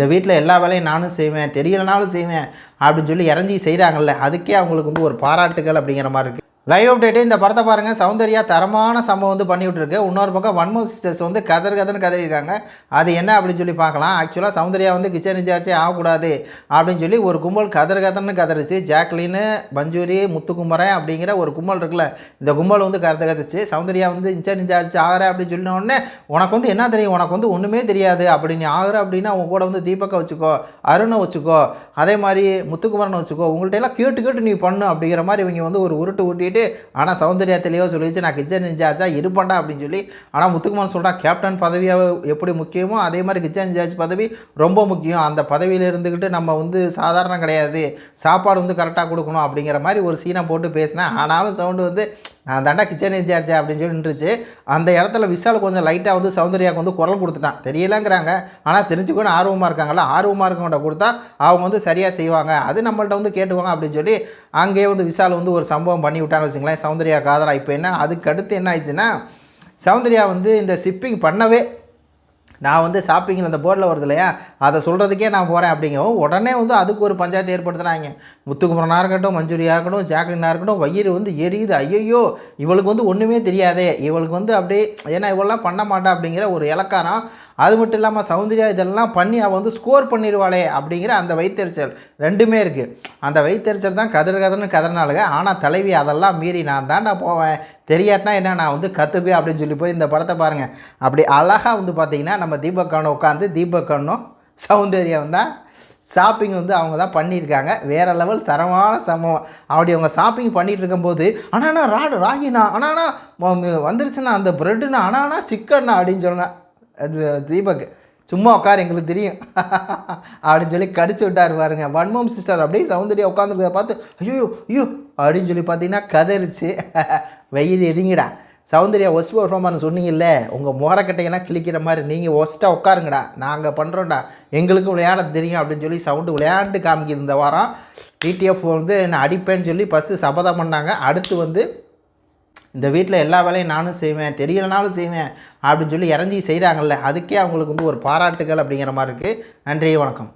இந்த வீட்டில் எல்லா வேலையும் நானும் செய்வேன் தெரியலனாலும் செய்வேன் அப்படின்னு சொல்லி இறஞ்சி செய்கிறாங்கல்ல அதுக்கே அவங்களுக்கு வந்து ஒரு பாராட்டுகள் அப்படிங்கிற மாதிரி இருக்குது லைவ் அப்டேட்டு இந்த படத்தை பாருங்கள் சௌந்தர்யா தரமான சம்பவம் வந்து பண்ணிவிட்டுருக்கு. இன்னொரு பக்கம் வன்மோ சிஸ்டர்ஸ் வந்து கதர் கதர்னு கதறியிருக்காங்க. அது என்ன அப்படின்னு சொல்லி பார்க்கலாம். ஆக்சுவலாக சௌந்தர்யா வந்து கிச்சன் இன்சார்ஜே ஆகக்கூடாது அப்படின்னு சொல்லி ஒரு கும்பல் கதர் கதர்னு கதறிச்சு. ஜாக்லின்னு மஞ்சூரி முத்துக்குமரன் அப்படிங்கிற ஒரு கும்பல் இருக்குல்ல இந்த கும்பல் வந்து கதை கதைச்சு சௌந்தர்யா வந்து இன்சார்ஜ் இன்சார்ஜ் ஆகிற அப்படின்னு சொன்ன உடனே உனக்கு வந்து என்ன தெரியும்? உனக்கு வந்து ஒன்றுமே தெரியாது. அப்படி நீ ஆகிற அப்படின்னா உங்க கூட வந்து தீபக்கை வச்சுக்கோ அருணை வச்சுக்கோ அதே மாதிரி முத்துக்குமரனை வச்சுக்கோ. உங்கள்ட்ட எல்லாம் கேட்டு கேட்டு நீ பண்ணு அப்படிங்கிற மாதிரி இவங்க வந்து ஒரு உருட்டு ஊட்டிட்டு ஆனால் சௌந்தர்யா தெளிவாக சொல்லிச்சு நான் கிச்சன் இன்சார்ஜாக இருப்பேன்டா அப்படின்னு சொல்லி ஆனால் முத்துக்குமார் சொல்கிறான் கேப்டன் பதவியாக எப்படி முக்கியமோ அதே மாதிரி கிச்சன் இன்சார்ஜ் பதவி ரொம்ப முக்கியம். அந்த பதவியில் இருந்துக்கிட்டு நம்ம வந்து சாதாரணம் கிடையாது. சாப்பாடு வந்து கரெக்டாக கொடுக்கணும் அப்படிங்கிற மாதிரி ஒரு சீனை போட்டு பேசினேன். ஆனாலும் சவுண்டு வந்து நான் தாண்டா கிச்சன் இன்சார்ஜ் அப்படின்னு சொல்லி நின்றுச்சு. அந்த இடத்துல விஷால் கொஞ்சம் லைட்டாக வந்து சௌந்தர்யாவுக்கு வந்து குரல் கொடுத்துட்டான். தெரியலங்கிறாங்க. ஆனால் தெரிஞ்சுக்கணும் ஆர்வமாக இருக்காங்களா ஆர்வமாக இருக்கவங்கள்ட்ட கொடுத்தா அவங்க வந்து சரியாக செய்வாங்க. அது நம்மள்ட்ட வந்து கேட்டுவாங்க அப்படின்னு சொல்லி அங்கேயே வந்து விஷால் வந்து ஒரு சம்பவம் பண்ணி விட்டான்னு வச்சுங்களேன் சௌந்தர்யா காதரா இப்போ என்ன அதுக்கு அடுத்து என்ன ஆயிடுச்சுன்னா சௌந்தர்யா வந்து இந்த ஷிப்பிங் பண்ணவே நான் வந்து ஷாப்பிங்கில் அந்த போர்டில் வருது இல்லையா? அதை சொல்கிறதுக்கே நான் போகிறேன் அப்படிங்கவும் உடனே வந்து அதுக்கு ஒரு பஞ்சாயத்து ஏற்படுத்துகிறாங்க முத்துக்குமரனாக இருக்கட்டும் மஞ்சுரியாக இருக்கட்டும் ஜாக்லினாக இருக்கட்டும் வயிறு வந்து எரியுது. ஐயையோ இவளுக்கு வந்து ஒன்றுமே தெரியாதே. இவளுக்கு வந்து அப்படியே ஏன்னா இவளெல்லாம் பண்ண மாட்டா அப்படிங்கிற ஒரு இலக்காரம் அது மட்டும் இல்லாமல் சௌந்தர்யா இதெல்லாம் பண்ணி அவள் வந்து ஸ்கோர் பண்ணிடுவாளே அப்படிங்கிற அந்த வைத்தறிச்சல் ரெண்டுமே இருக்குது அந்த வைத்தறிச்சல் தான் கதறு கதர்னு கதறினாலுங்க ஆனால் தலைவி அதெல்லாம் மீறி நான் தாண்டா போவேன். தெரியாட்டினா என்ன நான் வந்து கற்றுக்குவேன் அப்படின்னு சொல்லி போய் இந்த படத்தை பாருங்கள் அப்படி அழகாக வந்து பார்த்திங்கன்னா நம்ம தீபக் கண்ணு உட்காந்து தீபக் கண்ணும் சௌந்தர்யாவும் தான் ஷாப்பிங் வந்து அவங்க தான் பண்ணியிருக்காங்க. வேறு லெவல் தரமான சம்பவம். அப்படி அவங்க ஷாப்பிங் பண்ணிகிட்டு இருக்கும்போது அண்ணா ராடு ராகிண்ணா அண்ணா வந்துருச்சுண்ணா அந்த ப்ரெட்டுண்ணா அண்ணாண்ணா சிக்கன்ண்ணா அப்படின்னு சொன்னேன் அது தீபக் சும்மா உட்காரு எங்களுக்கு தெரியும். அப்படின்னு சொல்லி கடிச்சு விட்டார் பாருங்க. வன்மம் சிஸ்டர் அப்படியே சௌந்தர்யா உட்காந்துருக்கத பார்த்து ஐயோ ஐயோ அப்படின்னு சொல்லி பார்த்தீங்கன்னா கதறிச்சு. வெயில் எரிங்கடா சௌந்தர்யா ஒஸ்ட் பர்ஃபார்மன்ஸ் சொன்னீங்கல்ல உங்கள் மோரக்கட்டையெல்லாம் கிழிக்கிற மாதிரி நீங்கள் ஒஸ்ட்டாக உட்காருங்கடா. நாங்கள் பண்ணுறோம்டா எங்களுக்கும் விளையாட தெரியும் அப்படின்னு சொல்லி சவுண்டு விளையாண்டு காமிக்கிது இந்த வாரம். டிடிஎஃப் வந்து நான் அடிப்பேன்னு சொல்லி ஃபஸ்ட்டு சபதம் பண்ணாங்க. அடுத்து வந்து இந்த வீட்டில் எல்லா வேலையும் நானும் செய்வேன் தெரியலனாலும் செய்வேன் அப்படின்னு சொல்லி இறஞ்சி செய்கிறாங்கல்ல அதுக்கே அவங்களுக்கு வந்து ஒரு பாராட்டுகள் அப்படிங்கிற மாதிரி இருக்குது நன்றி வணக்கம்.